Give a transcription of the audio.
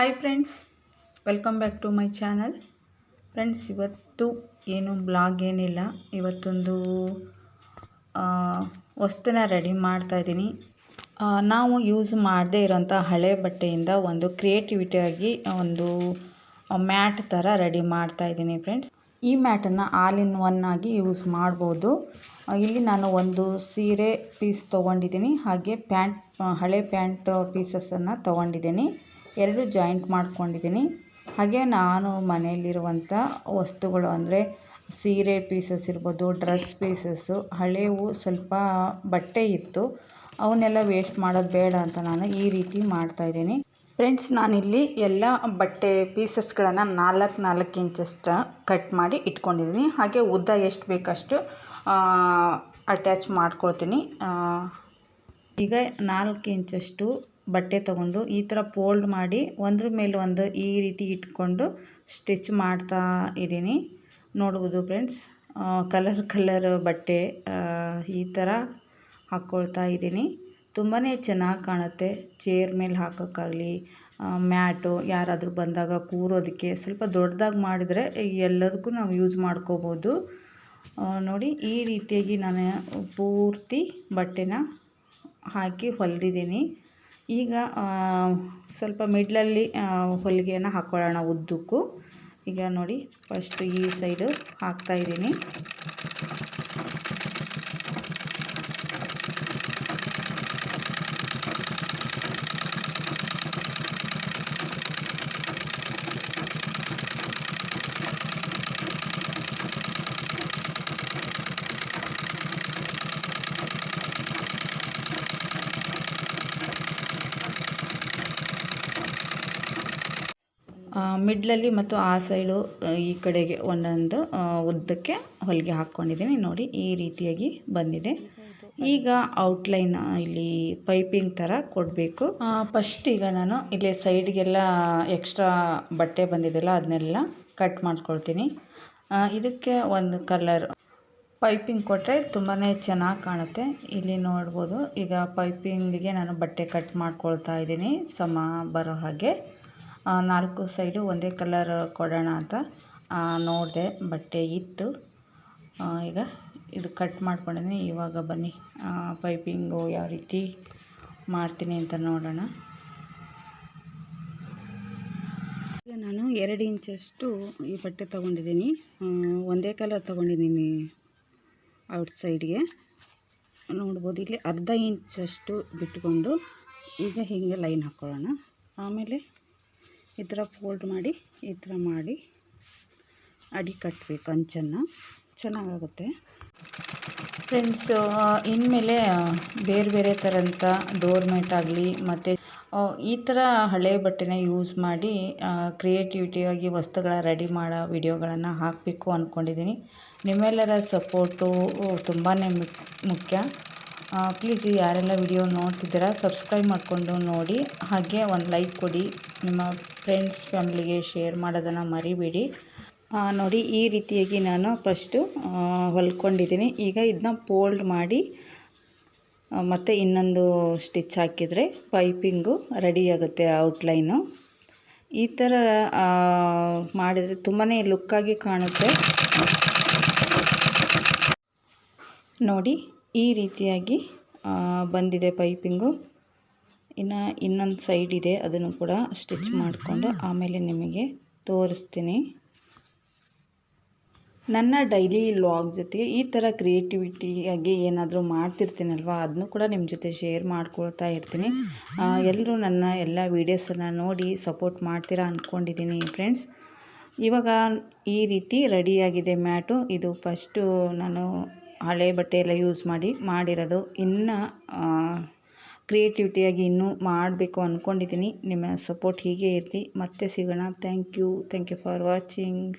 Hi friends welcome back to my channel friends ಇವತ್ತು ಏನು blog ಏನಿಲ್ಲ. ಇವತ್ತೊಂದು ವಸ್ತುನ ರೆಡಿ ಮಾಡ್ತಾಯಿದ್ದೀನಿ ನಾವು ಯೂಸ್ ಮಾಡದೇ ಇರೋಂಥ ಹಳೆ ಬಟ್ಟೆಯಿಂದ ಒಂದು ಕ್ರಿಯೇಟಿವಿಟಿಯಾಗಿ ಒಂದು ಮ್ಯಾಟ್ ಥರ ರೆಡಿ ಮಾಡ್ತಾಯಿದ್ದೀನಿ ಫ್ರೆಂಡ್ಸ್ ಈ ಮ್ಯಾಟನ್ನು ಆಲ್ ಇನ್ ಒನ್ ಆಗಿ ಯೂಸ್ ಮಾಡ್ಬೋದು. ಇಲ್ಲಿ ನಾನು ಒಂದು ಸೀರೆ ಪೀಸ್ ತೊಗೊಂಡಿದ್ದೀನಿ. ಹಾಗೆ ಪ್ಯಾಂಟ್ ಹಳೆ ಪ್ಯಾಂಟ್ ಪೀಸಸನ್ನು ತೊಗೊಂಡಿದ್ದೀನಿ. ಎರಡು ಜಾಯಿಂಟ್ ಮಾಡ್ಕೊಂಡಿದ್ದೀನಿ. ಹಾಗೆ ನಾನು ಮನೆಯಲ್ಲಿರುವಂಥ ವಸ್ತುಗಳು ಅಂದರೆ ಸೀರೆ ಪೀಸಸ್ ಇರ್ಬೋದು, ಡ್ರೆಸ್ ಪೀಸಸ್ಸು ಹಳೆವು ಸ್ವಲ್ಪ ಬಟ್ಟೆ ಇತ್ತು. ಅವನ್ನೆಲ್ಲ ವೇಸ್ಟ್ ಮಾಡೋದು ಬೇಡ ಅಂತ ನಾನು ಈ ರೀತಿ ಮಾಡ್ತಾಯಿದ್ದೀನಿ ಫ್ರೆಂಡ್ಸ್, ನಾನಿಲ್ಲಿ ಎಲ್ಲ ಬಟ್ಟೆ ಪೀಸಸ್ಗಳನ್ನು ನಾಲ್ಕು ನಾಲ್ಕು ಇಂಚಷ್ಟು ಕಟ್ ಮಾಡಿ ಇಟ್ಕೊಂಡಿದ್ದೀನಿ. ಹಾಗೆ ಉದ್ದ ಎಷ್ಟು ಬೇಕಷ್ಟು ಅಟ್ಯಾಚ್ ಮಾಡ್ಕೊಳ್ತೀನಿ. ಈಗ ನಾಲ್ಕು ಇಂಚಷ್ಟು ಬಟ್ಟೆ ತಗೊಂಡು ಈ ಥರ ಫೋಲ್ಡ್ ಮಾಡಿ ಒಂದ್ರ ಮೇಲೆ ಒಂದು ಈ ರೀತಿ ಇಟ್ಕೊಂಡು ಸ್ಟಿಚ್ ಮಾಡ್ತಾ ಇದ್ದೀನಿ. ನೋಡ್ಬೋದು ಫ್ರೆಂಡ್ಸ್ ಕಲರ್ ಕಲರ್ ಬಟ್ಟೆ ಈ ಥರ ಹಾಕ್ಕೊಳ್ತಾ ಇದ್ದೀನಿ. ತುಂಬಾ ಚೆನ್ನಾಗಿ ಕಾಣುತ್ತೆ. ಚೇರ್ ಮೇಲೆ ಹಾಕೋಕ್ಕಾಗಲಿ ಮ್ಯಾಟು ಯಾರಾದರೂ ಬಂದಾಗ ಕೂರೋದಕ್ಕೆ ಸ್ವಲ್ಪ ದೊಡ್ಡದಾಗಿ ಮಾಡಿದರೆ ಎಲ್ಲದಕ್ಕೂ ನಾವು ಯೂಸ್ ಮಾಡ್ಕೋಬೋದು. ನೋಡಿ, ಈ ರೀತಿಯಾಗಿ ನಾನು ಪೂರ್ತಿ ಬಟ್ಟೆನ ಹಾಕಿ ಹೊಲಿದಿದ್ದೀನಿ. ಈಗ ಸ್ವಲ್ಪ ಮಿಡ್ಲಲ್ಲಿ ಹೊಲಿಗೆಯನ್ನು ಹಾಕ್ಕೊಳ್ಳೋಣ ಉದ್ದಕ್ಕೂ. ಈಗ ನೋಡಿ ಫಸ್ಟು ಈ ಸೈಡು ಹಾಕ್ತಾಯಿದ್ದೀನಿ ಮಿಡ್ಲಲ್ಲಿ ಮತ್ತು ಆ ಸೈಡು ಈ ಕಡೆಗೆ ಒಂದೊಂದು ಉದ್ದಕ್ಕೆ ಹೊಲಿಗೆ ಹಾಕ್ಕೊಂಡಿದ್ದೀನಿ. ನೋಡಿ, ಈ ರೀತಿಯಾಗಿ ಬಂದಿದೆ. ಈಗ ಔಟ್ಲೈನ್ ಇಲ್ಲಿ ಪೈಪಿಂಗ್ ಥರ ಕೊಡಬೇಕು. ಫಸ್ಟ್ ಈಗ ನಾನು ಇಲ್ಲಿ ಸೈಡ್ಗೆಲ್ಲ ಎಕ್ಸ್ಟ್ರಾ ಬಟ್ಟೆ ಬಂದಿದೆಯಲ್ಲ, ಅದನ್ನೆಲ್ಲ ಕಟ್ ಮಾಡ್ಕೊಳ್ತೀನಿ. ಇದಕ್ಕೆ ಒಂದು ಕಲರ್ ಪೈಪಿಂಗ್ ಕೊಟ್ಟರೆ ತುಂಬಾ ಚೆನ್ನಾಗಿ ಕಾಣುತ್ತೆ. ಇಲ್ಲಿ ನೋಡ್ಬೋದು, ಈಗ ಪೈಪಿಂಗಿಗೆ ನಾನು ಬಟ್ಟೆ ಕಟ್ ಮಾಡ್ಕೊಳ್ತಾ ಇದ್ದೀನಿ. ಸಮ ಬರೋ ಹಾಗೆ. ನಾಲ್ಕು ಸೈಡು ಒಂದೇ ಕಲರ್ ಕೊಡೋಣ ಅಂತ ನೋಡಿದೆ, ಬಟ್ಟೆ ಇತ್ತು. ಈಗ ಇದು ಕಟ್ ಮಾಡ್ಕೊಂಡಿದ್ದೀನಿ ಇವಾಗ ಬನ್ನಿ. ಪೈಪಿಂಗು ಯಾವ ರೀತಿ ಮಾಡ್ತೀನಿ ಅಂತ ನೋಡೋಣ. ಈಗ ನಾನು ಎರಡು ಇಂಚಷ್ಟು ಈ ಬಟ್ಟೆ ತೊಗೊಂಡಿದ್ದೀನಿ. ಒಂದೇ ಕಲರ್ ತೊಗೊಂಡಿದ್ದೀನಿ ಔಟ್ ಸೈಡ್ಗೆ ನೋಡ್ಬೋದು, ಇಲ್ಲಿ ಅರ್ಧ ಇಂಚಷ್ಟು ಬಿಟ್ಕೊಂಡು ಈಗ ಹೀಗೆ ಲೈನ್ ಹಾಕ್ಕೊಳ್ಳೋಣ ಆಮೇಲೆ ಈ ಥರ ಫೋಲ್ಡ್ ಮಾಡಿ ಈ ಥರ ಮಾಡಿ ಅಡಿ ಕಟ್ಟಬೇಕು ಅಂಚನ್ನು. ಚೆನ್ನಾಗಾಗುತ್ತೆ. ಫ್ರೆಂಡ್ಸ್ ಇನ್ಮೇಲೆ ಬೇರೆ ಬೇರೆ ಥರಂಥ ಡೋರ್ ಆಗಲಿ, ಮತ್ತು ಈ ಥರ ಹಳೆ ಬಟ್ಟೆನ ಯೂಸ್ ಮಾಡಿ ಕ್ರಿಯೇಟಿವಿಟಿಯಾಗಿ ವಸ್ತುಗಳ ರೆಡಿ ಮಾಡೋ ವಿಡಿಯೋಗಳನ್ನು ಹಾಕಬೇಕು ಅಂದ್ಕೊಂಡಿದ್ದೀನಿ ನಿಮ್ಮೆಲ್ಲರ ಸಪೋರ್ಟು ತುಂಬಾ ಮುಖ್ಯ. ಪ್ಲೀಸ್ ಯಾರೆಲ್ಲ ವಿಡಿಯೋ ನೋಡ್ತಿದ್ದೀರಾ ಸಬ್ಸ್ಕ್ರೈಬ್ ಮಾಡಿಕೊಂಡು ನೋಡಿ. ಹಾಗೆ ಒಂದು ಲೈಕ್ ಕೊಡಿ. ನಿಮ್ಮ ಫ್ರೆಂಡ್ಸ್ ಫ್ಯಾಮಿಲಿಗೆ ಶೇರ್ ಮಾಡೋದನ್ನು ಮರಿಬೇಡಿ. ನೋಡಿ ಈ ರೀತಿಯಾಗಿ ನಾನು ಫಸ್ಟು ಹೊಲ್ಕೊಂಡಿದ್ದೀನಿ. ಈಗ ಇದನ್ನ ಫೋಲ್ಡ್ ಮಾಡಿ ಮತ್ತು ಇನ್ನೊಂದು ಸ್ಟಿಚ್ ಹಾಕಿದರೆ ಪೈಪಿಂಗು ರೆಡಿ ಆಗುತ್ತೆ ಔಟ್ಲೈನು ಈ ಥರ ಮಾಡಿದರೆ ತುಂಬಾ ಲುಕ್ಕಾಗಿ ಕಾಣುತ್ತೆ. ನೋಡಿ ಈ ರೀತಿಯಾಗಿ ಬಂದಿದೆ ಪೈಪಿಂಗು. ಇನ್ನು ಇನ್ನೊಂದು ಸೈಡ್ ಇದೆ, ಅದನ್ನು ಕೂಡ ಸ್ಟಿಚ್ ಮಾಡಿಕೊಂಡು ಆಮೇಲೆ ನಿಮಗೆ ತೋರಿಸ್ತೀನಿ. ನನ್ನ ಡೈಲಿ ಲಾಗ್ ಜೊತೆಗೆ ಈ ಥರ ಕ್ರಿಯೇಟಿವಿಟಿಯಾಗಿ ಏನಾದರೂ ಮಾಡ್ತಿರ್ತೀನಲ್ವ ಅದನ್ನು ಕೂಡ ನಿಮ್ಮ ಜೊತೆ ಶೇರ್ ಮಾಡ್ಕೊಳ್ತಾ ಇರ್ತೀನಿ. ಎಲ್ಲರೂ ನನ್ನ ಎಲ್ಲ ವೀಡಿಯೋಸನ್ನು ನೋಡಿ ಸಪೋರ್ಟ್ ಮಾಡ್ತೀರಾ ಅಂದ್ಕೊಂಡಿದ್ದೀನಿ ಫ್ರೆಂಡ್ಸ್. ಇವಾಗ ಈ ರೀತಿ ರೆಡಿಯಾಗಿದೆ ಮ್ಯಾಟು. ಇದು ಫಸ್ಟು ನಾನು ಹಳೆ ಬಟ್ಟೆ ಎಲ್ಲ ಯೂಸ್ ಮಾಡಿ, ಮಾಡಿರೋದು. ಇನ್ನು ಕ್ರಿಯೇಟಿವಿಟಿಯಾಗಿ ಇನ್ನೂ ಮಾಡಬೇಕು ಅಂದ್ಕೊಂಡಿದ್ದೀನಿ ನಿಮ್ಮ ಸಪೋರ್ಟ್ ಹೀಗೆ ಇರಲಿ. ಮತ್ತೆ ಸಿಗೋಣ. Thank you thank you for watching